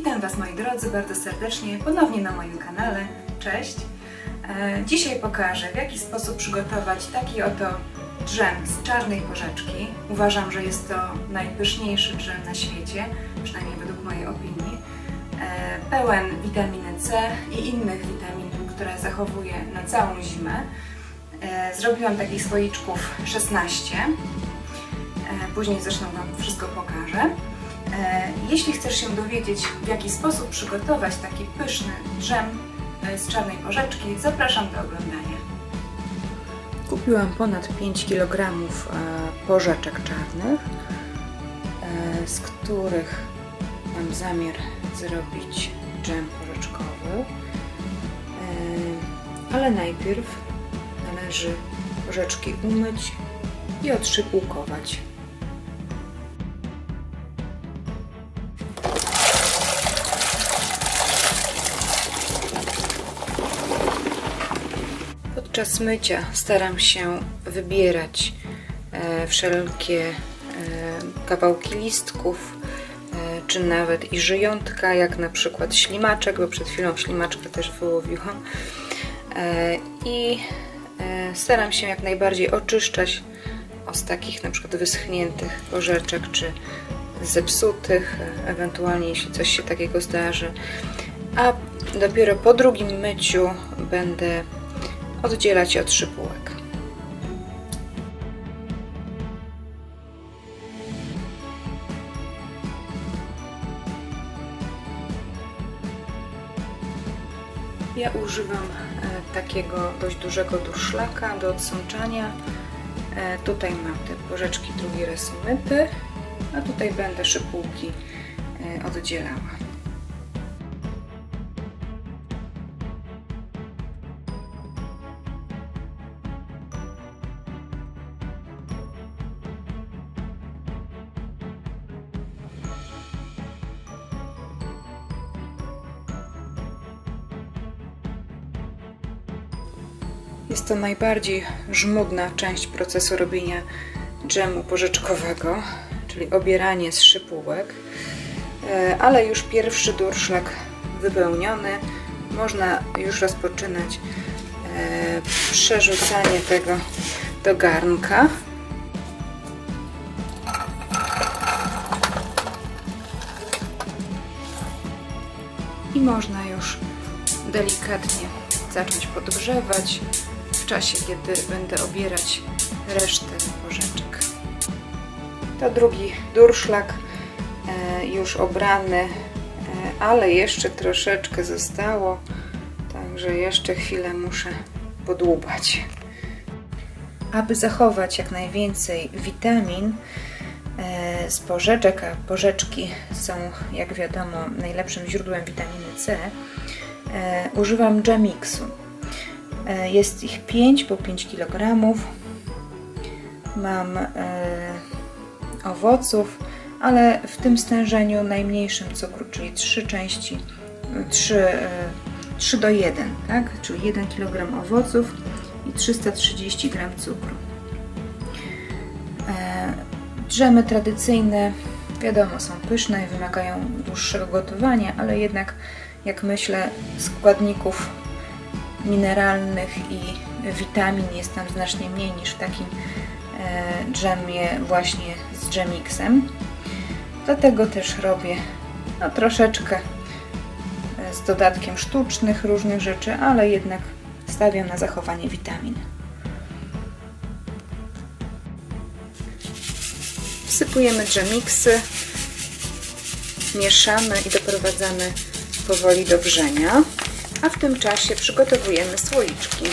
Witam Was moi drodzy bardzo serdecznie ponownie na moim kanale. Cześć! E, Dzisiaj pokażę w jaki sposób przygotować taki oto dżem z czarnej porzeczki. Uważam, że jest to najpyszniejszy dżem na świecie, przynajmniej według mojej opinii. E, Pełen witaminy C i innych witamin, które zachowuje na całą zimę. E, Zrobiłam takich słoiczków 16. E, Później zresztą Wam wszystko pokażę. E, Jeśli chcesz się dowiedzieć, w jaki sposób przygotować taki pyszny dżem e, z czarnej porzeczki, zapraszam do oglądania. Kupiłam ponad 5 kg porzeczek czarnych, e, z których mam zamiar zrobić dżem porzeczkowy. E, Ale najpierw należy porzeczki umyć i odszypułkować. Podczas mycia staram się wybierać e, wszelkie e, kawałki listków, e, czy nawet i żyjątka, jak na przykład ślimaczek, bo przed chwilą ślimaczkę też wyłowiłam. I staram się jak najbardziej oczyszczać z takich na przykład wyschniętych porzeczek, czy zepsutych, ewentualnie jeśli coś się takiego zdarzy. A dopiero po drugim myciu będę oddzielać od szypułek. Ja używam e, takiego dość dużego durszlaka do odsączania. E, Tutaj mam te porzeczki drugi raz a tutaj będę szypułki e, oddzielała. Jest to najbardziej żmudna część procesu robienia dżemu porzeczkowego, czyli obieranie z szypułek. E, Ale już pierwszy durszlak wypełniony, można już rozpoczynać e, przerzucanie tego do garnka. I można już delikatnie zacząć podgrzewać czasie, kiedy będę obierać resztę porzeczek. To drugi durszlak e, już obrany, e, ale jeszcze troszeczkę zostało, także jeszcze chwilę muszę podłubać. Aby zachować jak najwięcej witamin e, z porzeczek, a porzeczki są, jak wiadomo, najlepszym źródłem witaminy C, używam Jamixu. E, Jest ich 5 po 5 kg. Mam e, owoców, ale w tym stężeniu najmniejszym cukru, czyli 3 części, 3, 3 do 1, tak? czyli 1 kg owoców i 330 g cukru. E, Drzemy tradycyjne, wiadomo, są pyszne i wymagają dłuższego gotowania, ale jednak, jak myślę, składników mineralnych i witamin jest tam znacznie mniej niż w takim e, dżemie właśnie z dżemixem. Dlatego też robię no, troszeczkę e, z dodatkiem sztucznych różnych rzeczy, ale jednak stawiam na zachowanie witamin. Wsypujemy dżemiksy, mieszamy i doprowadzamy powoli do wrzenia, a w tym czasie przygotowujemy słoiczki.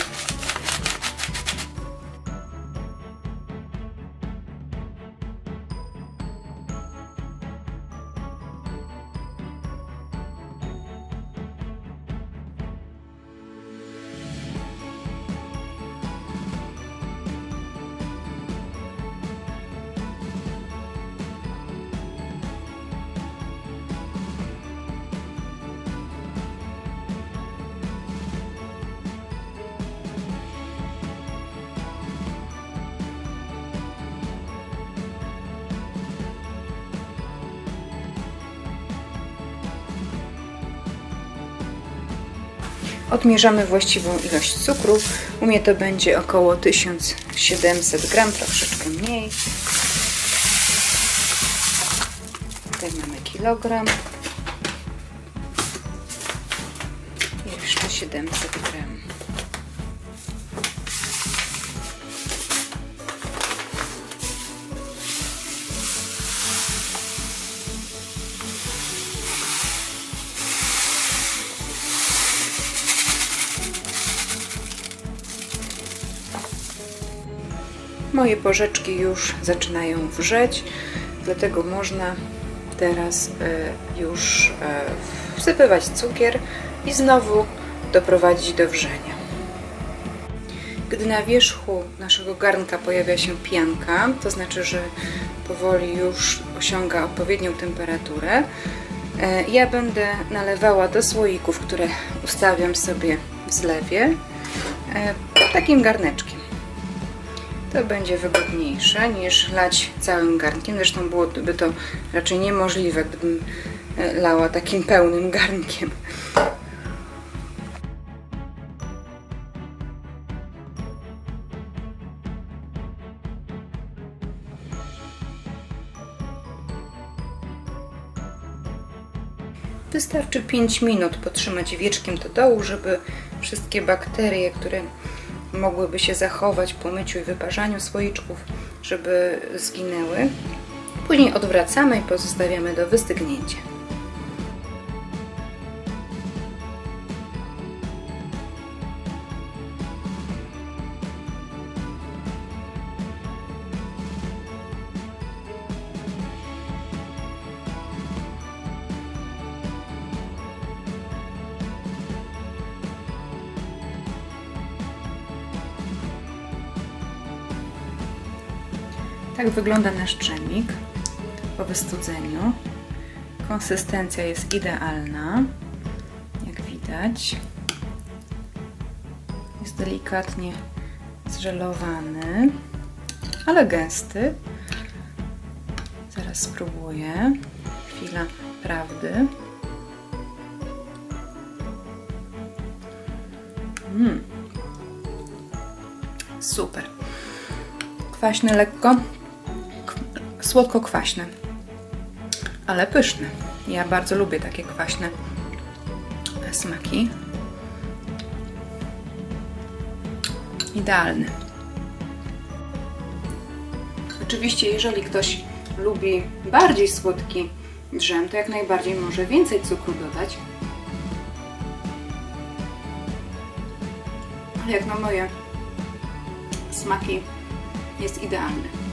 Odmierzamy właściwą ilość cukru. U mnie to będzie około 1700 gram, troszeczkę mniej. Tutaj mamy kilogram. I jeszcze 700 gram. Moje porzeczki już zaczynają wrzeć, dlatego można teraz e, już e, wsypywać cukier i znowu doprowadzić do wrzenia. Gdy na wierzchu naszego garnka pojawia się pianka, to znaczy, że powoli już osiąga odpowiednią temperaturę, e, ja będę nalewała do słoików, które ustawiam sobie w zlewie, takim garneczkiem. To będzie wygodniejsze niż lać całym garnkiem. Zresztą byłoby to raczej niemożliwe, gdybym e, lała takim pełnym garnkiem. Wystarczy 5 minut potrzymać wieczkiem do dołu, żeby wszystkie bakterie, które mogłyby się zachować po myciu i wyparzaniu słoiczków, żeby zginęły. Później odwracamy i pozostawiamy do wystygnięcia. Tak wygląda nasz dżemik po wystudzeniu. Konsystencja jest idealna, jak widać. Jest delikatnie zżelowany, ale gęsty. Zaraz spróbuję. Chwila prawdy. Mm. Super. Kwaśny lekko, słodko-kwaśne, ale pyszne. Ja bardzo lubię takie kwaśne smaki. Idealny. Oczywiście, jeżeli ktoś lubi bardziej słodki drzem, to jak najbardziej może więcej cukru dodać. Ale jak na moje smaki jest idealny.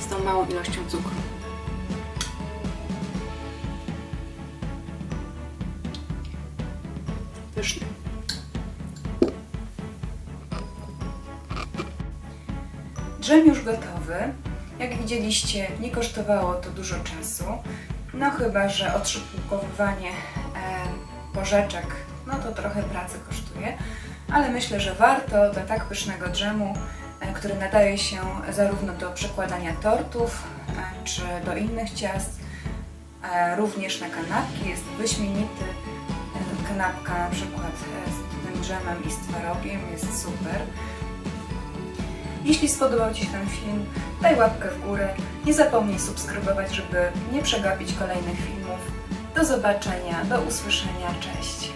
Z tą małą ilością cukru. Pyszny. Dżem już gotowy. Jak widzieliście, nie kosztowało to dużo czasu. No chyba, że otrzypkowywanie e, porzeczek, no to trochę pracy kosztuje ale myślę, że warto do tak pysznego dżemu, który nadaje się zarówno do przekładania tortów, e, czy do innych ciast, e, również na kanapki. Jest wyśmienity. Kanapka na przykład z tym dżemem i z twarogiem jest super. Jeśli spodobał Ci się ten film, daj łapkę w górę. Nie zapomnij subskrybować, żeby nie przegapić kolejnych filmów. Do zobaczenia, do usłyszenia, cześć!